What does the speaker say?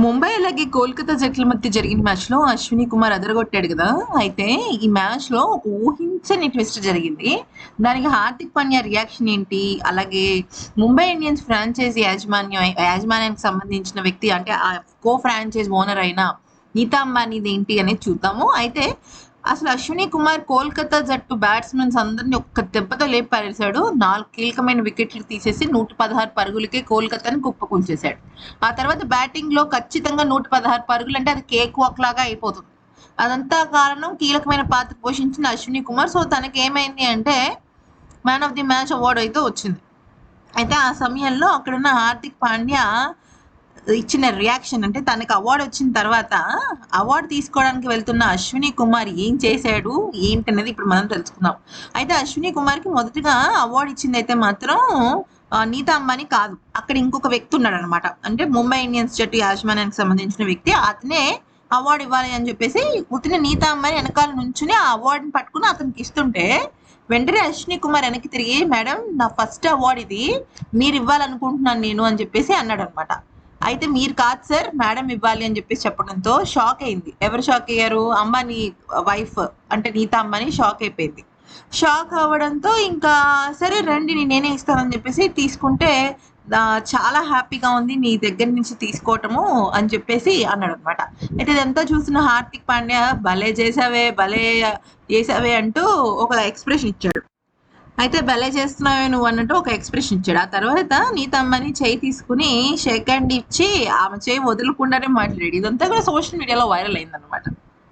ముంబై అలాగే కోల్కతా జట్ల మధ్య జరిగిన మ్యాచ్లో అశ్విని కుమార్ అదరగొట్టాడు కదా. అయితే ఈ మ్యాచ్లో ఒక ఊహించని ట్విస్ట్ జరిగింది. దానికి హార్దిక్ పాండ్యా రియాక్షన్ ఏంటి? అలాగే ముంబై ఇండియన్స్ ఫ్రాంచైజీ యాజమాన్యం యాజమాన్యానికి సంబంధించిన వ్యక్తి అంటే ఆ కో ఫ్రాంచైజ్ ఓనర్ అయిన నీతా అంబానీది ఏంటి అనేది చూద్దాము. అయితే అసలు అశ్విని కుమార్ కోల్కతా జట్టు బ్యాట్స్మెన్స్ అందరినీ ఒక్క దెబ్బతో లేపి పారేశాడు నాలుగు కీలకమైన వికెట్లు తీసేసి నూట పదహారు పరుగులకే కోల్కతాని కుప్పకూల్చేశాడు. ఆ తర్వాత బ్యాటింగ్లో ఖచ్చితంగా నూట పదహారు పరుగులు అంటే అది కేక్ వాక్ లాగా అయిపోతుంది. అదంతా కారణం కీలకమైన పాత్ర పోషించిన అశ్విని కుమార్. సో తనకి ఏమైంది అంటే man of the match award అయితే వచ్చింది. అయితే ఆ సమయంలో అక్కడున్న హార్దిక్ పాండ్యా ఇచ్చిన రియాక్షన్ అంటే తనకు అవార్డు వచ్చిన తర్వాత అవార్డు తీసుకోవడానికి వెళ్తున్న అశ్విని కుమార్ ఏం చేశాడు ఏంటనేది ఇప్పుడు మనం తెలుసుకుందాం. అయితే అశ్విని కుమార్కి మొదటగా అవార్డు ఇచ్చింది అయితే మాత్రం నీతా అంబానీ కాదు. అక్కడ ఇంకొక వ్యక్తి ఉన్నాడు అనమాట అంటే ముంబై ఇండియన్స్ జట్టు యాజమాన్యానికి సంబంధించిన వ్యక్తి. అతనే అవార్డు ఇవ్వాలి అని చెప్పేసి ఉతిన నీతా అంబానీ వెనకాల నుంచుని ఆ అవార్డుని పట్టుకుని అతనికి ఇస్తుంటే వెంటనే అశ్విని కుమార్ వెనక్కి తిరిగి మేడం నా ఫస్ట్ అవార్డు ఇది. మీరు ఇవ్వాలనుకుంటున్నాను నేను అని చెప్పేసి అన్నాడు అనమాట అయితే మీరు కాదు సార్ మేడం ఇవ్వాలి అని చెప్పేసి చెప్పడంతో షాక్ అయింది. ఎవరు షాక్ అయ్యారు? అంబానీ వైఫ్ అంటే నీతా అంబానీ షాక్ అయిపోయింది. షాక్ అవ్వడంతో ఇంకా సరే రండి నేను నేనే ఇస్తానని చెప్పేసి తీసుకుంటే చాలా హ్యాపీగా ఉంది నీ దగ్గర నుంచి తీసుకోవటము అని చెప్పేసి అన్నాడు అనమాట అయితే ఇదంతా చూసిన హార్దిక్ పాండ్యా భలే చేసావే భలే చేసావే అంటూ ఒక ఎక్స్ప్రెషన్ ఇచ్చాడు. అయితే భలే చేస్తున్నావే నువ్వు అన్నట్టు ఒక ఎక్స్ప్రెషన్ ఇచ్చాడు. ఆ తర్వాత నీ తమ్మని చేయి తీసుకుని షేక్ హ్యాండ్ ఇచ్చి ఆమె చేయి వదలకుండానే మాట్లాడాడు. ఇదంతా కూడా సోషల్ మీడియాలో వైరల్ అయిందనమాట